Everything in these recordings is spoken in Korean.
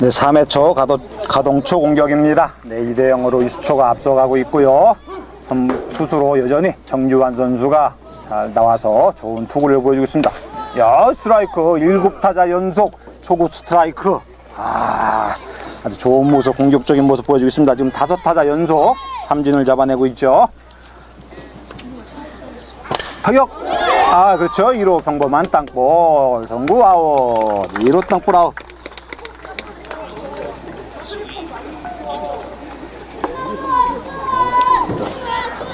네, 3회 초 가도, 가동초 공격입니다. 네, 2대 0으로 이수초가 앞서가고 있고요. 삼- 투수로 여전히 정주환 선수가 잘 나와서 좋은 투구를 보여주고 있습니다. 야, 스트라이크 7타자 연속 초구 스트라이크. 아, 아주 좋은 모습, 공격적인 모습 보여주고 있습니다. 지금 다섯 타자 연속 삼진을 잡아내고 있죠. 타격! 아, 그렇죠. 1호 평범한 땅볼. 정구 아웃. 1호 땅볼 아웃.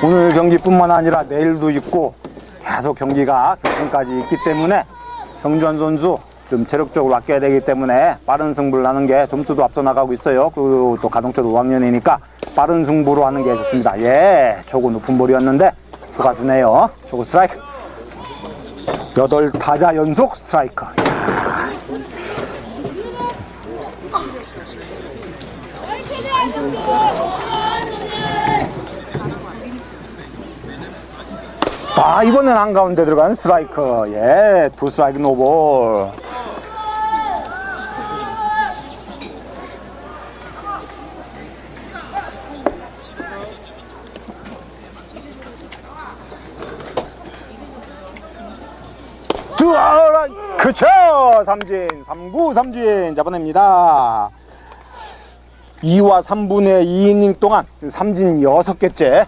오늘 경기뿐만 아니라 내일도 있고 계속 경기가 결승까지 있기 때문에 경주환 선수 좀 체력적으로 아껴야 되기 때문에 빠른 승부를 하는 게 점수도 앞서 나가고 있어요. 그리고 또 가동차도 5학년이니까 빠른 승부로 하는 게 좋습니다. 예, 초구 높은 볼이었는데 속아주네요. 초구 스트라이크. 여덟 타자 연속 스트라이크. 아, 이번엔 한가운데 들어간 스트라이크. 예, 두 스트라이크 노볼. 두아라 그쵸 삼진 삼구 삼진 잡아냅니다 2와 3분의 2이닝 동안 삼진 6개째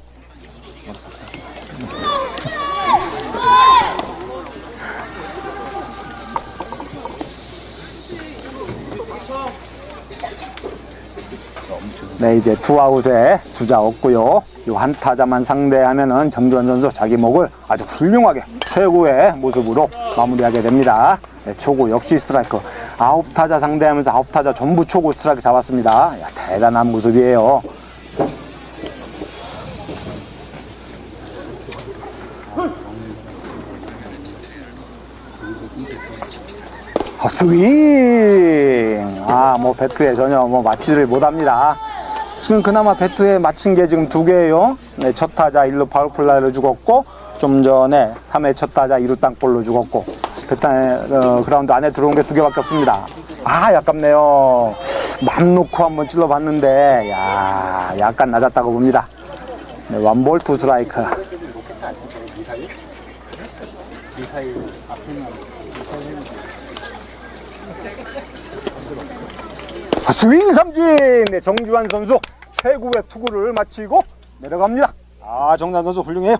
네, 이제 투아웃에 주자 없고요. 요 한 타자만 상대하면은 정주환 선수 자기 목을 아주 훌륭하게 최고의 모습으로 마무리하게 됩니다. 네, 초구 역시 스트라이크. 아홉 타자 상대하면서 아홉 타자 전부 초구 스트라이크 잡았습니다. 야, 대단한 모습이에요. 헛스윙! 아, 뭐, 배트에 전혀 뭐, 맞지를 못 합니다. 지금 그나마 배트에 맞힌 게 지금 두 개예요. 네, 첫 타자 1루 파울플라이로 죽었고, 좀 전에 3회 첫 타자 2루 땅볼로 죽었고, 그때, 어, 그라운드 안에 들어온 게 두 개밖에 없습니다. 아, 약깝네요. 맘 놓고 한번 찔러봤는데, 야, 약간 낮았다고 봅니다. 네, 원볼 투 스트라이크. 스윙 삼진! 네, 정주환 선수 최고의 투구를 마치고 내려갑니다. 아, 정주환 선수 훌륭해요.